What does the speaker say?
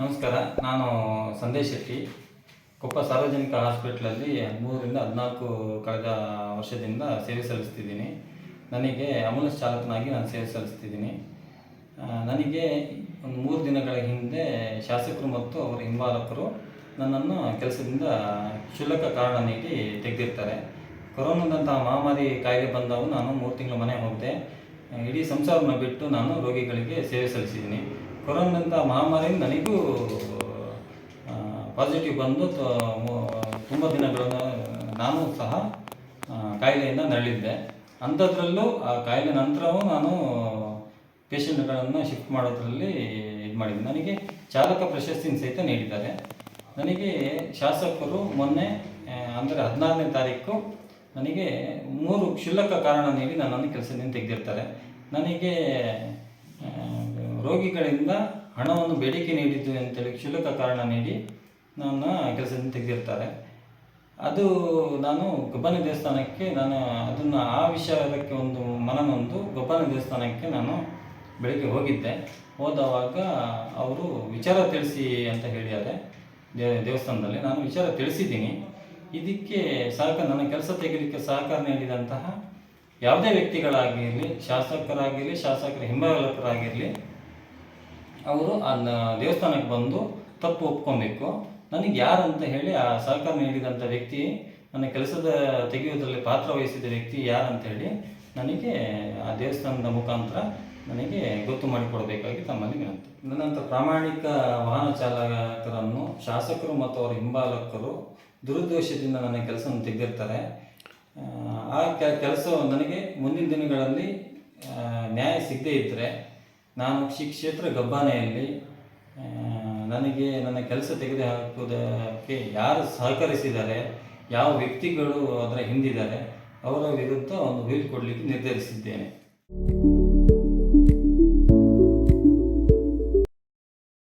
ನಮಸ್ಕಾರ, ನಾನು ಸಂದೇಶ್ ಶೆಟ್ಟಿ. ಕೊಪ್ಪ ಸಾರ್ವಜನಿಕ ಹಾಸ್ಪಿಟ್ಲಲ್ಲಿ ಮೂರರಿಂದ ಹದಿನಾಲ್ಕು ಕಳೆದ ವರ್ಷದಿಂದ ಸೇವೆ ಸಲ್ಲಿಸ್ತಿದ್ದೀನಿ. ನನಗೆ ಆಂಬುಲೆನ್ಸ್ ಚಾಲಕನಾಗಿ ನಾನು ಸೇವೆ ಸಲ್ಲಿಸ್ತಿದ್ದೀನಿ. ನನಗೆ ಒಂದು ಮೂರು ದಿನಗಳ ಹಿಂದೆ ಶಾಸಕರು ಮತ್ತು ಅವರ ಹಿಂಬಾಲಕರು ನನ್ನನ್ನು ಕೆಲಸದಿಂದ ಕ್ಷುಲ್ಲಕ ಕಾರಣ ನೀಡಿ ತೆಗೆದಿರ್ತಾರೆ. ಕೊರೋನಾದಂತಹ ಮಹಾಮಾರಿ ಕಾಯಿಲೆ ಬಂದಾಗ ನಾನು ಮೂರು ತಿಂಗಳು ಮನೆ ಹೋಗಿದೆ ಇಡೀ ಸಂಸಾರನ ಬಿಟ್ಟು ನಾನು ರೋಗಿಗಳಿಗೆ ಸೇವೆ ಸಲ್ಲಿಸಿದ್ದೀನಿ. ಕೊರೋನಾದಂಥ ಮಹಾಮಾರಿ ನನಗೂ ಪಾಸಿಟಿವ್ ಬಂದು ತುಂಬ ದಿನಗಳ ನಾನು ಸಹ ಕಾಯಿಲೆಯಿಂದ ನರಳಿದ್ದೆ. ಅಂಥದ್ರಲ್ಲೂ ಆ ಕಾಯಿಲೆ ನಂತರವೂ ನಾನು ಪೇಷಂಟ್ಗಳನ್ನು ಶಿಫ್ಟ್ ಮಾಡೋದ್ರಲ್ಲಿ ಇದು ಮಾಡಿದ್ದೆ. ನನಗೆ ಚಾಲಕ ಪ್ರಶಸ್ತಿನ ಸಹಿತ ನೀಡಿದ್ದಾರೆ. ನನಗೆ ಶಾಸಕರು ಮೊನ್ನೆ ಅಂದರೆ ಹದಿನಾರನೇ ತಾರೀಕು ನನಗೆ ಮೂರು ಕ್ಷುಲ್ಲಕ ಕಾರಣ ನೀಡಿ ನನ್ನನ್ನು ಕೆಲಸದಿಂದ ತೆಗೆದಿರ್ತಾರೆ. ನನಗೆ ರೋಗಿಗಳಿಂದ ಹಣವನ್ನು ಬೇಡಿಕೆ ನೀಡಿದ್ದು ಅಂತೇಳಿ ಕ್ಷುಲ್ಲಕ ಕಾರಣ ನೀಡಿ ನನ್ನ ಕೆಲಸದಿಂದ ತೆಗೆದಿರ್ತಾರೆ. ಅದು ನಾನು ಗೊಬ್ಬನ ದೇವಸ್ಥಾನಕ್ಕೆ ನಾನು ಅದನ್ನು ಆ ವಿಷಯಕ್ಕೆ ಒಂದು ಮನನೊಂದು ಗೊಬ್ಬನ ದೇವಸ್ಥಾನಕ್ಕೆ ನಾನು ಬೆಳಗ್ಗೆ ಹೋಗಿದ್ದೆ. ಹೋದವಾಗ ಅವರು ವಿಚಾರ ತಿಳಿಸಿ ಅಂತ ಹೇಳಿದ್ದಾರೆ. ದೇ, ದೇವಸ್ಥಾನದಲ್ಲಿ ನಾನು ವಿಚಾರ ತಿಳಿಸಿದ್ದೀನಿ. ಇದಕ್ಕೆ ಸಹಕಾರ, ನನ್ನ ಕೆಲಸ ತೆಗೆಯಲಿಕ್ಕೆ ಸಹಕಾರ ನೀಡಿದಂತಹ ಯಾವುದೇ ವ್ಯಕ್ತಿಗಳಾಗಿರಲಿ, ಶಾಸಕರಾಗಿರಲಿ, ಶಾಸಕರ ಹಿಂಬಾಲಕರಾಗಿರಲಿ, ಅವರು ಆ ದೇವಸ್ಥಾನಕ್ಕೆ ಬಂದು ತಪ್ಪು ಒಪ್ಕೊಬೇಕು. ನನಗೆ ಯಾರು ಅಂತ ಹೇಳಿ ಆ ಸಹಕಾರ ನೀಡಿದಂಥ ವ್ಯಕ್ತಿ, ನನ್ನ ಕೆಲಸದ ತೆಗೆಯುವುದರಲ್ಲಿ ಪಾತ್ರ ವಹಿಸಿದ ವ್ಯಕ್ತಿ ಯಾರು ಅಂತ ಹೇಳಿ ನನಗೆ ಆ ದೇವಸ್ಥಾನದ ಮುಖಾಂತರ ನನಗೆ ಗೊತ್ತು ಮಾಡಿಕೊಡಬೇಕಾಗಿ ತಮ್ಮಲ್ಲಿ ವಿನಂತಿ. ನನ್ನಂಥ ಪ್ರಾಮಾಣಿಕ ವಾಹನ ಚಾಲಕರನ್ನು ಶಾಸಕರು ಮತ್ತು ಅವರ ಹಿಂಬಾಲಕರು ದುರುದ್ದೇಶದಿಂದ ನನ್ನ ಕೆಲಸವನ್ನು ತೆಗೆದಿರ್ತಾರೆ. ಆ, ಕೆಲಸವು ಕೆಲಸ ನನಗೆ ಮುಂದಿನ ದಿನಗಳಲ್ಲಿ ನ್ಯಾಯ ಸಿಗದೇ ಇದ್ದರೆ ನಾನು ಶ್ರೀ ಕ್ಷೇತ್ರ ಗಬ್ಬಾನೆಯಲ್ಲಿ ನನಗೆ ನನ್ನ ಕೆಲಸ ತೆಗೆದು ಹಾಕುವುದಕ್ಕೆ ಯಾರು ಸಹಕರಿಸಿದ್ದಾರೆ ಯಾವ ವ್ಯಕ್ತಿಗಳು ಅದರ ಹಿಂದಿದ್ದಾರೆ ಅವರ ವಿರುದ್ಧ ಒಂದು ವೀಲ್ ಕೊಡಲಿಕ್ಕೆ ನಿರ್ಧರಿಸಿದ್ದೇನೆ.